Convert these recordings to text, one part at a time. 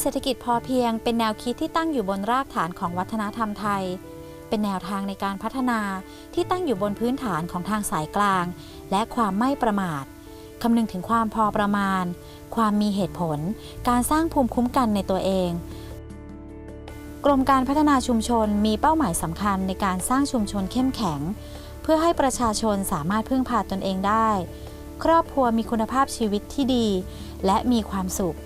เศรษฐกิจพอเพียงเป็นแนวคิดที่ตั้งอยู่บนรากฐานของวัฒนธรรมไทย เป็นแนวทางในการพัฒนาที่ตั้งอยู่บนพื้นฐานของทางสายกลาง และความไม่ประมาทคำนึงถึงความพอประมาณ ความมีเหตุผล การสร้างภูมิคุ้มกันในตัวเอง กรมการพัฒนาชุมชนมีเป้าหมายสำคัญในการสร้างชุมชนเข้มแข็ง เพื่อให้ประชาชนสามารถพึ่งพาตนเองได้ ครอบครัวมีคุณภาพชีวิตที่ดี และมีความสุข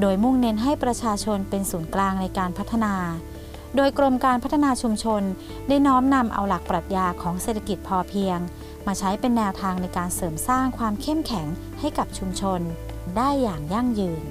โดยมุ่งเน้นให้ประชาชนเป็นศูนย์กลางในการพัฒนา โดยกรมการพัฒนาชุมชน ได้น้อมนำเอาหลักปรัชญาของเศรษฐกิจพอเพียง มาใช้เป็นแนวทางในการเสริมสร้างความเข้มแข็งให้กับชุมชน ได้อย่างยั่งยืน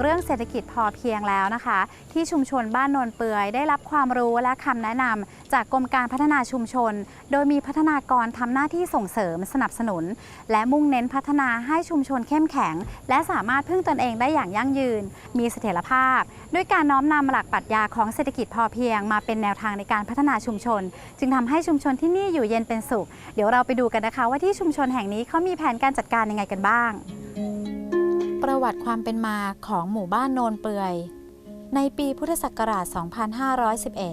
เรื่องเศรษฐกิจพอเพียงแล้วนะคะ ที่ชุมชนบ้านนนเปื่อยได้รับความรู้และคำแนะนำจากกรมการพัฒนาชุมชน โดยมีพัฒนากรทำหน้าที่ส่งเสริมสนับสนุน และมุ่งเน้นพัฒนาให้ชุมชนเข้มแข็ง และสามารถพึ่งตนเองได้อย่างยั่งยืน มีเสถียรภาพ ด้วยการน้อมนำหลักปรัชญาของเศรษฐกิจพอเพียง มาเป็นแนวทางในการพัฒนาชุมชน จึงทำให้ชุมชนที่นี่อยู่เย็นเป็นสุข เดี๋ยวเราไปดูกันนะคะ ว่าที่ชุมชนแห่งนี้เขามีแผนการจัดการยังไงกันบ้าง ประวัติความเป็นมาของหมู่บ้านโนนเปื่อย ในปีพุทธศักราช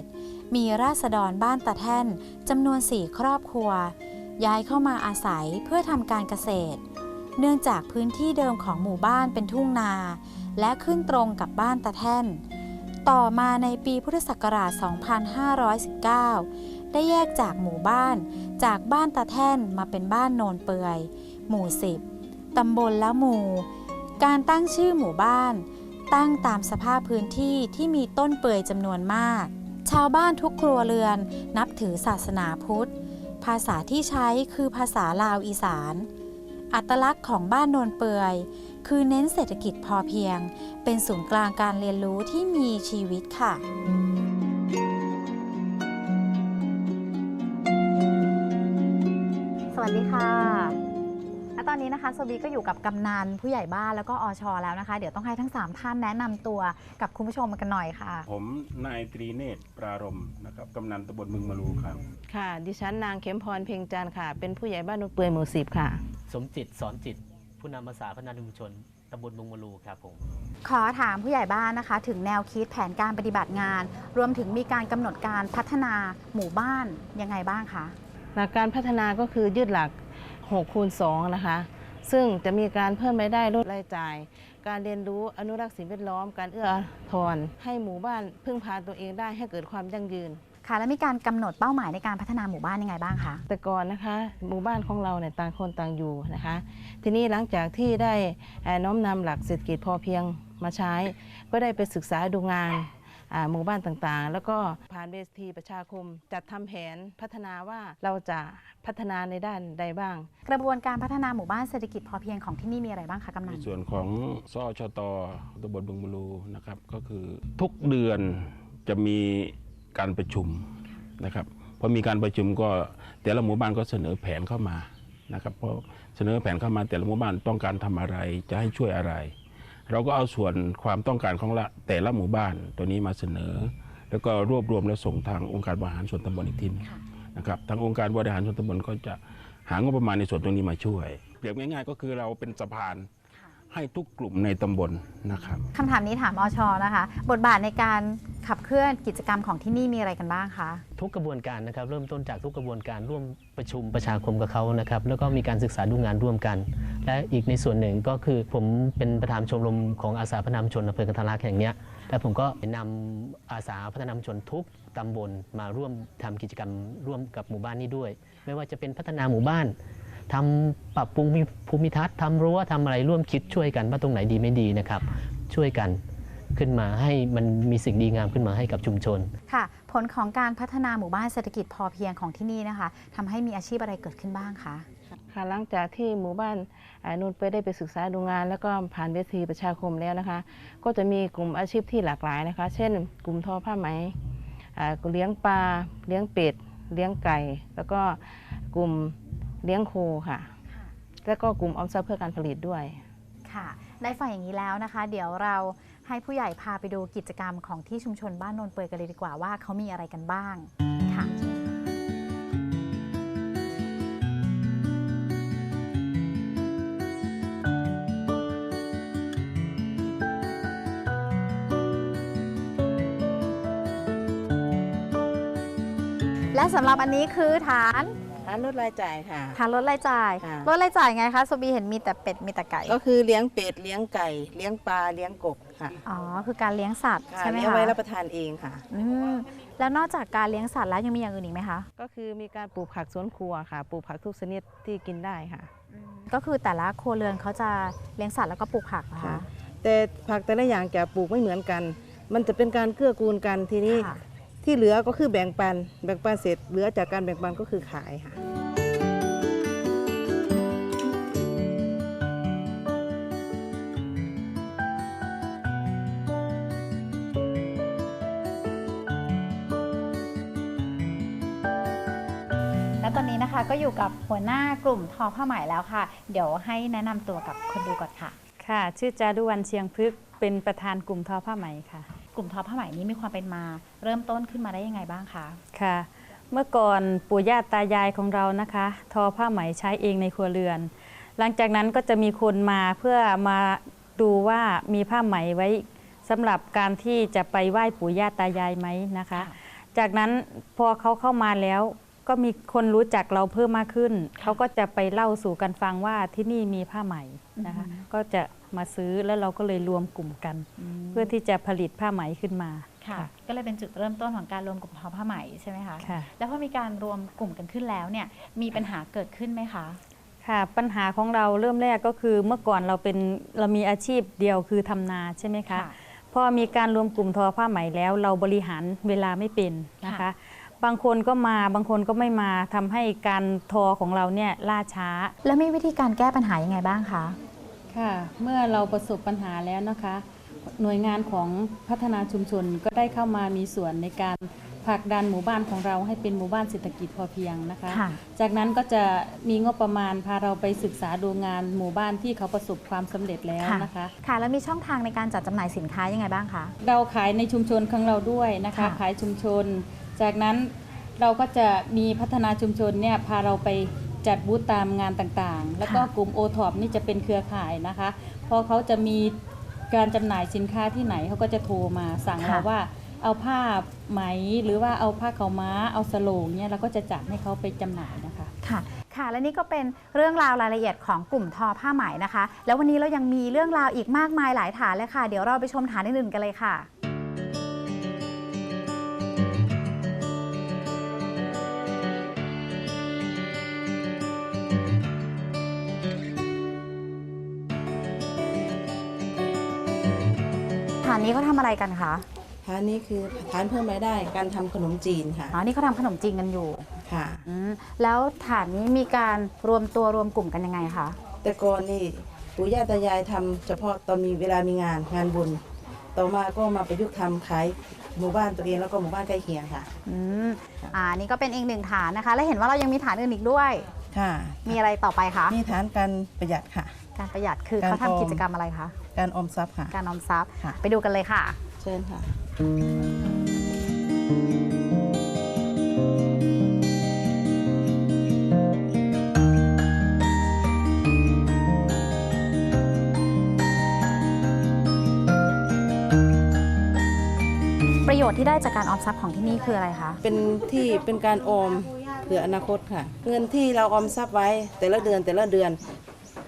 2511 มีราษฎรบ้านตาแท่นจำนวน 4 ครอบครัว ย้ายเข้ามาอาศัยเพื่อทำการเกษตร เนื่องจากพื้นที่เดิมของหมู่บ้านเป็นทุ่งนา และขึ้นตรงกับบ้านตาแท่น ต่อมาในปีพุทธศักราช 2519 ได้แยกจากหมู่บ้านจากบ้านตาแท่นมาเป็นบ้านโนนเปื่อย หมู่ 10ตำบลละหมู่ การตั้งชื่อหมู่บ้าน ตั้งตามสภาพพื้นที่ที่มีต้นเปื่อยจำนวนมาก ชาวบ้านทุกครัวเรือนนับถือศาสนาพุทธ ภาษาที่ใช้คือภาษาลาวอีสาน อัตลักษณ์ของบ้านโนนเปื่อยคือเน้นเศรษฐกิจพอเพียง เป็นศูนย์กลางการเรียนรู้ที่มีชีวิตค่ะสวัสดีค่ะ อนนี้นะคะโซบีก็อยู่กับกำนันผู้ใหญ่บ้านแล้วก็อชอแล้วนะคะ เดี๋ยวต้องให้ทั้ง 3 ท่านแนะนำตัวกับคุณผู้ชมกันหน่อยค่ะ ผมนายตรีเนตรปรารมนะครับกำนันตำบลบึงมะลูครับ ค่ะ ดิฉันนางเข็มพรเพ็งจันทร์ค่ะ เป็นผู้ใหญ่บ้านนุ่นเปื่อยหมู่สิบค่ะ สมจิตสอนจิต ผู้นำภาษาพัฒนาชุมชนตำบลบงมะลูครับผม ขอถามผู้ใหญ่บ้านนะคะ ถึงแนวคิดแผนการปฏิบัติงาน รวมถึงมีการกำหนดการพัฒนาหมู่บ้านยังไงบ้างคะ หลักการพัฒนาก็คือยืดหลัก 6คูณ2นะคะ ซึ่งจะมีการเพิ่มรายได้ลดรายจ่าย การเรียนรู้อนุรักษ์สิ่งแวดล้อม การเอื้ออาทรให้หมู่บ้านพึ่งพาตัวเองได้ให้เกิดความยั่งยืนค่ะแล้วมีการกำหนดเป้าหมายในการพัฒนาหมู่บ้านยังไงบ้างคะแต่ก่อนนะคะหมู่บ้านของเราเนี่ยต่างคนต่างอยู่นะคะ ทีนี้หลังจากที่ได้เอ่อน้อมนำหลักเศรษฐกิจพอเพียงมาใช้ ก็ได้ไปศึกษาดูงานอ่า หมู่บ้านต่างๆ แล้วก็ผ่านเวทีประชาคม จัดทำแผนพัฒนาว่าเราจะพัฒนาในด้านใดบ้าง กระบวนการพัฒนาหมู่บ้านเศรษฐกิจพอเพียงของที่นี่มีอะไรบ้างคะกำนัในนส่วนของสอชตตำบลบึงมะลูนะครับก็คือทุกเดือนจะมีการประชุมนะครับพอมีการประชุมก็แต่ละหมู่บ้านก็เสนอแผนเข้ามานะครับพอเสนอแผนเข้ามาแต่ละหมู่บ้านต้องการทำอะไรจะให้ช่วยอะไร เราก็เอาส่วนความต้องการของละแต่ละหมู่บ้านตัวนี้มาเสนอ แล้วก็รวบรวมแล้วส่งทางองค์การบริหารส่วนตำบลอีกทีหนึงค่ะนะครับทางองค์การบริหารส่วนตำบลก็จะหางบประมาณในส่วนตรงนี้มาช่วยเปรียบง่าย ๆ ก็คือเราเป็นสะพาน ให้ทุกกลุ่มในตำบลนะครับคำถามนี้ถามอชนะคะ บทบาทในการขับเคลื่อนกิจกรรมของที่นี่มีอะไรกันบ้างคะทุกกระบวนการนะครับ เริ่มต้นจากทุกกระบวนการร่วมประชุมประชาคมกับเขานะครับ แล้วก็มีการศึกษาดูงานร่วมกัน และอีกในส่วนหนึ่งก็คือผมเป็นประธานชมรมของอาสาพัฒนามชนอำเภอกันทรลักษณ์แห่งเนี้ยและผมก็นำอาสาพัฒนามชนทุกตำบลมาร่วมทำกิจกรรมร่วมกับหมู่บ้านนี้ด้วย ไม่ว่าจะเป็นพัฒนาหมู่บ้าน ทำปรับปรุงภูมิทัศน์ทำรั้วทำอะไรร่วมคิดช่วยกันว่าตรงไหนดีไม่ดีนะครับ ช่วยกันขึ้นมาให้มันมีสิ่งดีงามขึ้นมาให้กับชุมชน ค่ะ ผลของการพัฒนาหมู่บ้านเศรษฐกิจพอเพียงของที่นี่นะคะทำให้มีอาชีพอะไรเกิดขึ้นบ้างคะนะคะหลังจากที่หมู่บ้านอ่านูนเปยได้ไปศึกษาดูงาน แล้วก็ผ่านเวทีประชาคมแล้วนะคะ ก็จะมีกลุ่มอาชีพที่หลากหลายนะคะ เช่น กลุ่มทอผ้าไหมอ่าเลี้ยงปลาเลี้ยงเป็ดเลี้ยงไก่ แล้วก็กลุ่ม เลี้ยงโคค่ะ แล้วก็กลุ่มออมทรัพย์เพื่อการผลิตด้วยค่ะ ได้ฟังอย่างนี้แล้วนะคะ เดี๋ยวเราให้ผู้ใหญ่พาไปดูกิจกรรมของที่ชุมชนบ้านโนนเปยกันเลยดีกว่าว่าเขามีอะไรกันบ้างค่ะและสำหรับอันนี้คือฐานฐาน ลดรายจ่ายค่ะฐานลดรายจ่ายค่ะ ลดรายจ่ายไงคะโซบีเห็นมีแต่เป็ดมีแต่ไก่ก็คือเลี้ยงเป็ดเลี้ยงไก่ เลี้ยงปลาเลี้ยงกบค่ะอ๋อคือการเลี้ยงสัตว์ค่ะใช่ไหมเลี้ยงคะไว้รับประทานเองค่ะ อืมแล้วนอกจากการเลี้ยงสัตว์แล้วยังมีอย่างอื่นอีกไหมคะก็คือมีการปลูกผักสวนครัวค่ะ ปลูกผักทุกชนิดที่กินได้ค่ะ ก็คือแต่ละครัวเรือนเขาจะเลี้ยงสัตว์แล้วก็ปลูกผักนะค่ะคะแต่ผักแต่ละอย่างจะปลูกไม่เหมือนกัน มันจะเป็นการเกื้อกูลกันทีนี้ค่ะ ที่เหลือก็คือแบ่งปัน แบ่งปันเสร็จเหลือจากการแบ่งปันก็คือขายค่ะแล้วตอนนี้นะคะก็อยู่กับหัวหน้ากลุ่มทอผ้าไหมแล้วค่ะ เดี๋ยวให้แนะนำตัวกับคนดูก่อนค่ะ ค่ะ ชื่อจารุวรรณเชียงพฤกษ์เป็นประธานกลุ่มทอผ้าไหมค่ะ กลุ่มทอผ้าไหมนี้มีความเป็นมา เริ่มต้นขึ้นมาได้ยังไงบ้างคะค่ะ เมื่อก่อนปู่ย่าตายายของเรานะคะ ทอผ้าไหมใช้เองในครัวเรือน หลังจากนั้นก็จะมีคนมาเพื่อมาดูว่ามีผ้าไหมไว้สำหรับการที่จะไปไหว้ปู่ย่าตายายไหมนะคะ จากนั้นพอเขาเข้ามาแล้ว ก็มีคนรู้จักเราเพิ่มมากขึ้น เขาก็จะไปเล่าสู่กันฟังว่าที่นี่มีผ้าไหมนะคะ ก็จะ มาซื้อแล้วเราก็เลยรวมกลุ่มกัน เพื่อที่จะผลิตผ้าไหมขึ้นมาค่ะ ก็เลยเป็นจุดเริ่มต้นของการรวมกลุ่มทอผ้าไหมใช่ไหมคะค่ะแล้วพอมีการรวมกลุ่มกันขึ้นแล้วเนี่ยมีปัญหาเกิดขึ้นไหมคะค่ะปัญหาของเราเริ่มแรกก็คือเมื่อก่อนเราเป็นเรามีอาชีพเดียวคือทำนาใช่ไหมคะพอมีการรวมกลุ่มทอผ้าไหมแล้ว เราบริหารเวลาไม่เป็นนะคะค่ะบางคนก็มาบางคนก็ไม่มาทำให้การทอของเราเนี่ยล่าช้า แล้วมีวิธีการแก้ปัญหายังไงบ้างคะ ค่ะ เมื่อเราประสบปัญหาแล้วนะคะ หน่วยงานของพัฒนาชุมชนก็ได้เข้ามามีส่วนในการผลักดันหมู่บ้านของเราให้เป็นหมู่บ้านเศรษฐกิจพอเพียงนะคะค่ะจากนั้นก็จะมีงบประมาณพาเราไปศึกษาดูงานหมู่บ้านที่เขาประสบความสำเร็จแล้วนะคะ ค่ะ แล้วมีช่องทางในการจัดจำหน่ายสินค้ายังไงบ้างคะ เราขายในชุมชนของเราด้วยนะคะค่ะขายชุมชน จากนั้นเราก็จะมีพัฒนาชุมชนเนี่ยพาเราไป จัดบูธตามงานต่างๆ แล้วก็กลุ่มโอท็อปนี่จะเป็นเครือข่ายนะคะ พอเขาจะมีการจำหน่ายสินค้าที่ไหนเขาก็จะโทรมาสั่งเราว่าเอาผ้าไหมหรือว่าเอาผ้าขาวม้าเอาสโลงเนี่ยเราก็จะจัดให้เขาไปจำหน่ายนะคะค่ะค่ะและนี่ก็เป็นเรื่องราวรายละเอียดของกลุ่มทอผ้าไหมนะคะ แล้ววันนี้เรายังมีเรื่องราวอีกมากมายหลายฐานเลยค่ะ เดี๋ยวเราไปชมฐานอื่นๆกันเลยค่ะานนี้เขาทำอะไรกันคะฐานนี้คือฐานเพิ่มรายได้การทำขนมจีนค่ะอ๋อนี่เขาทำขนมจีนกันอยู่ค่ะ อืมแล้วฐานนี้มีการรวมตัวรวมกลุ่มกันยังไงคะ แต่ก่อนนี่ปู่ย่าตายายทำเฉพาะตอนมีเวลามีงานงานบุญ ต่อมาก็มาประยุกต์ทำขายหมู่บ้านตัวเองแล้วก็หมู่บ้านใกล้เคียงค่ะ อืมอ่านี่ก็เป็นอีกหนึ่งฐานนะคะ และเห็นว่าเรายังมีฐานอื่นอีกด้วย ค่ะ มีอะไรต่อไปคะมีฐานการประหยัดค่ะ การประหยัดคือการเขาทำออมกิจกรรมอะไรคะ การออมทรัพย์ค่ะ การออมทรัพย์ค่ะไปดูกันเลยค่ะ เชิญค่ะ ประโยชน์ที่ได้จากการออมทรัพย์ของที่นี่คืออะไรคะ เป็นที่เป็นการออมเผื่ออนาคตค่ะ เงินที่เราออมทรัพย์ไว้แต่ละเดือนแต่ละเดือน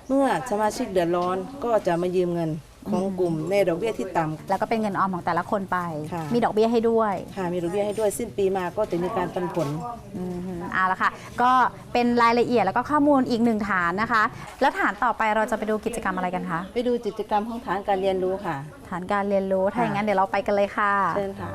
เมื่อสมาชิกเดือดร้อนก็จะมายืมเงินของกลุ่มในดอกเบี้ยที่ต่ำ แล้วก็เป็นเงินออมของแต่ละคนไป ค่ะ มีดอกเบี้ยให้ด้วย ค่ะมีดอกเบี้ยให้ด้วยสิ้นปีมาก็จะมีการปันผล อืมเอาละค่ะ ก็เป็นรายละเอียดแล้วก็ข้อมูลอีกหนึ่งฐานนะคะ แล้วฐานต่อไปเราจะไปดูกิจกรรมอะไรกันคะ ไปดูกิจกรรมของฐานการเรียนรู้ค่ะ ฐานการเรียนรู้ ถ้าอย่างนั้นเดี๋ยวเราไปกันเลยค่ะ เชิญค่ะ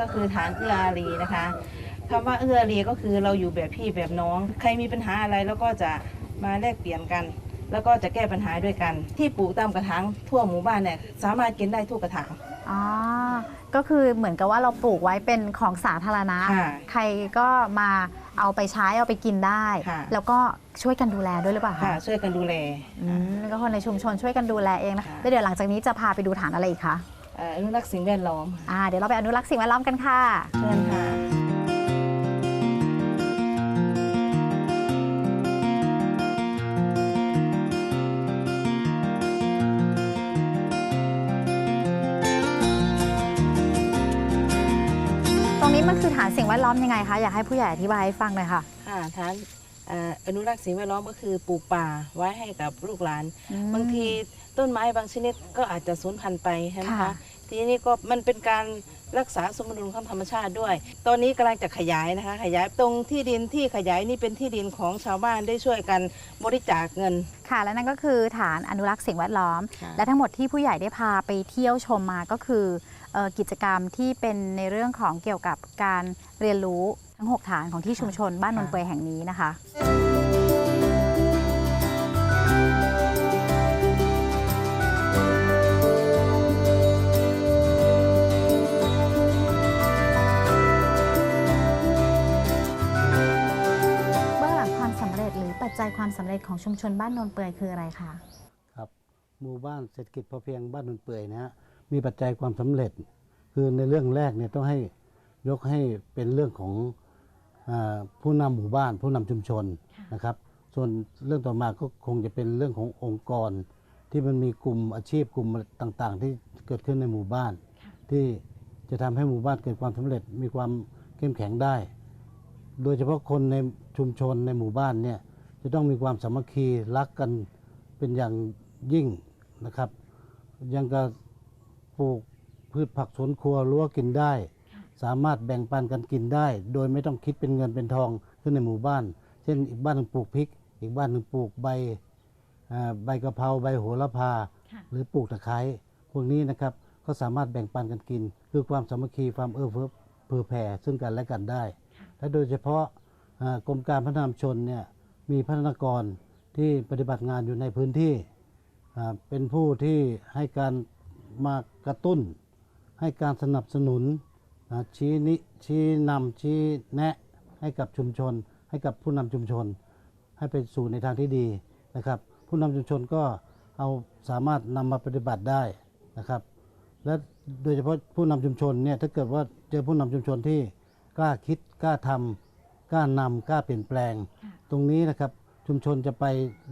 ก็คือฐานเอื้ออารีนะคะคำว่าเอื้ออารีก็คือเราอยู่แบบพี่แบบน้อง ใครมีปัญหาอะไรแล้วก็จะมาแลกเปลี่ยนกัน แล้วก็จะแก้ปัญหาด้วยกัน ที่ปลูกตามกระถางทั่วหมู่บ้านเนี่ยสามารถกินได้ทุกกระถางอ๋อ ก็คือเหมือนกับว่าเราปลูกไว้เป็นของสาธารณะ ค่ะใครก็มาเอาไปใช้เอาไปกินได้ ค่ะ แล้วก็ช่วยกันดูแลด้วยหรือเปล่าค่ะคะช่วยกันดูแล อืมแล้วก็คนในชุมชนช่วยกันดูแลเองนะค่ะ แล้วเดี๋ยวหลังจากนี้จะพาไปดูฐานอะไรอีกคะเอ่ออนุรักษ์สิ่งแวดล้อมอ่าเดี๋ยวเราไปอนุรักษ์สิ่งแวดล้อมกันค่ะเชิญค่ะตรงนี้มันคือฐานสิ่งแวดล้อมยังไงคะ อยากให้ผู้ใหญ่อธิบายให้ฟังหน่อยค่ะ ค่ะฐานเอ่ออนุรักษ์สิ่งแวดล้อมก็คือปลูกป่าไว้ให้กับลูกหลานอืมบางที ต้นไม้บางชนิดก็อาจจะสูญพันธุ์ไปใช่ไหมค่ะคะทีนี้ก็มันเป็นการรักษาสมดุลของธรรมชาติด้วย ตอนนี้กำลังจะขยายนะคะ ขยายตรงที่ดินที่ขยายนี่เป็นที่ดินของชาวบ้านได้ช่วยกันบริจาคเงิน ค่ะและนั่นก็คือฐานอนุรักษ์สิ่งแวดล้อม ค่ะ และทั้งหมดที่ผู้ใหญ่ได้พาไปเที่ยวชมมาก็คือเอ่อกิจกรรมที่เป็นในเรื่องของเกี่ยวกับการเรียนรู้ทั้ง 6 ฐานของที่ชุมชนบ้านนนเปยแห่งนี้นะคะ ความสำเร็จของชุมชนบ้านนนเปยคืออะไรคะครับหมู่บ้านเศรษฐกิจพอเพียงบ้านนนเปื่อยนะฮะมีปัจจัยความสำเร็จ คือในเรื่องแรกเนี่ยต้องให้ยกให้เป็นเรื่องของอาผู้นำหมู่บ้าน ผู้นำชุมชนนะครับ ส่วนเรื่องต่อมาก็คงจะเป็นเรื่องขององค์กร ที่มันมีกลุ่มอาชีพกลุ่มต่างๆ ที่เกิดขึ้นในหมู่บ้าน ที่จะทำให้หมู่บ้านเกิดความสำเร็จมีความเข้มแข็งได้ โดยเฉพาะคนในชุมชนในหมู่บ้านเนี่ย จะต้องมีความสามัคคีรักกันเป็นอย่างยิ่งนะครับ ยังก็ปลูกพืชผักสวนครัวรั้วกินได้ สามารถแบ่งปันกันกินได้ โดยไม่ต้องคิดเป็นเงินเป็นทองขึ้นในหมู่บ้าน เช่นอีกบ้านหนึ่งปลูกพริก อีกบ้านหนึ่งปลูกใบอ่าใบกะเพราใบโหระพา หรือปลูกตะไคร้พวกนี้นะครับก็สามารถแบ่งปันกันกิน คือความสามัคคีความเอื้อเฟื้อเผื่อแผ่ซึ่งกันและกันได้ และโดยเฉพาะอ่ากรมการพัฒนาชุมชนเนี่ย มีพัฒนากรที่ปฏิบัติงานอยู่ในพื้นที่เป็นผู้ที่ให้การมากระตุ้น ให้การสนับสนุนชี้นิชี้นำชี้แนะให้กับชุมชน ให้กับผู้นำชุมชน ให้ไปสู่ในทางที่ดีนะครับ ผู้นำชุมชนก็เอาสามารถนำมาปฏิบัติได้นะครับ และโดยเฉพาะผู้นำชุมชนเนี่ยถ้าเกิดว่าเจอผู้นำชุมชนที่กล้าคิดกล้าทำ กล้านำกล้าเปลี่ยนแปลง ตรงนี้นะครับชุมชนจะไป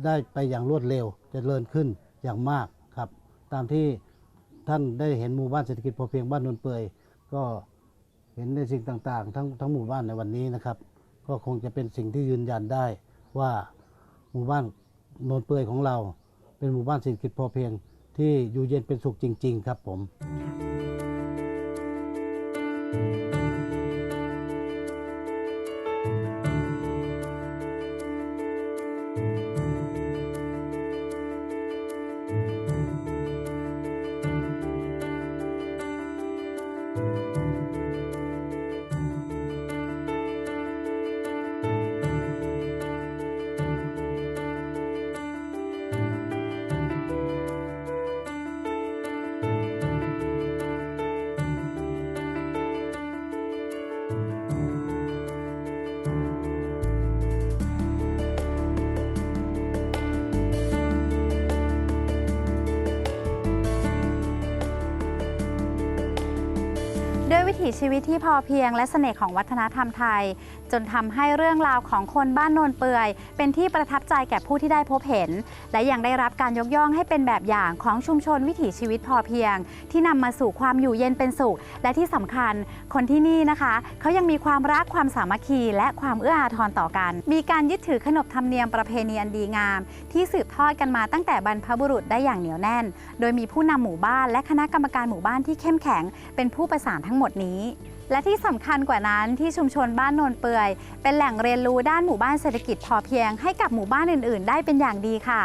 ได้ไปอย่างรวดเร็วจเจริญขึ้นอย่างมากครับ ตามที่ท่านได้เห็นหมู่บ้านเศรษฐกิจพอเพียงบ้านนนเปื่อยก็เห็นในสิ่งต่างๆ ทั้งทั้งหมู่บ้านในวันนี้นะครับ ก็คงจะเป็นสิ่งที่ยืนยันได้ว่าหมู่บ้านโนนเปื่อยของเรา เป็นหมู่บ้านเศรษฐกิจพอเพียง ที่อยู่เย็นเป็นสุขจริง ๆ ครับผม ด้วยวิถีชีวิตที่พอเพียงและเสน่ห์ของวัฒนธรรมไทยจนทำให้เรื่องราวของคนบ้านโนนเปื่อย เป็นที่ประทับใจแก่ผู้ที่ได้พบเห็น และยังได้รับการยกย่องให้เป็นแบบอย่างของชุมชนวิถีชีวิตพอเพียง ที่นำมาสู่ความอยู่เย็นเป็นสุข และที่สำคัญคนที่นี่นะคะเขายังมีความรักความสามัคคี และความเอื้ออาทรต่อกัน มีการยึดถือขนบธรรมเนียมประเพณีอันดีงาม ที่สืบทอดกันมาตั้งแต่บรรพบุรุษได้อย่างเหนียวแน่น โดยมีผู้นำหมู่บ้าน และคณะกรรมการหมู่บ้านที่เข้มแข็ง เป็นผู้ประสานทั้งหมดนี้ และที่สำคัญกว่านั้นที่ชุมชนบ้านโนนเปื่อย เป็นแหล่งเรียนรู้ด้านหมู่บ้านเศรษฐกิจพอเพียงให้กับหมู่บ้านอื่น ๆ ได้เป็นอย่างดีค่ะ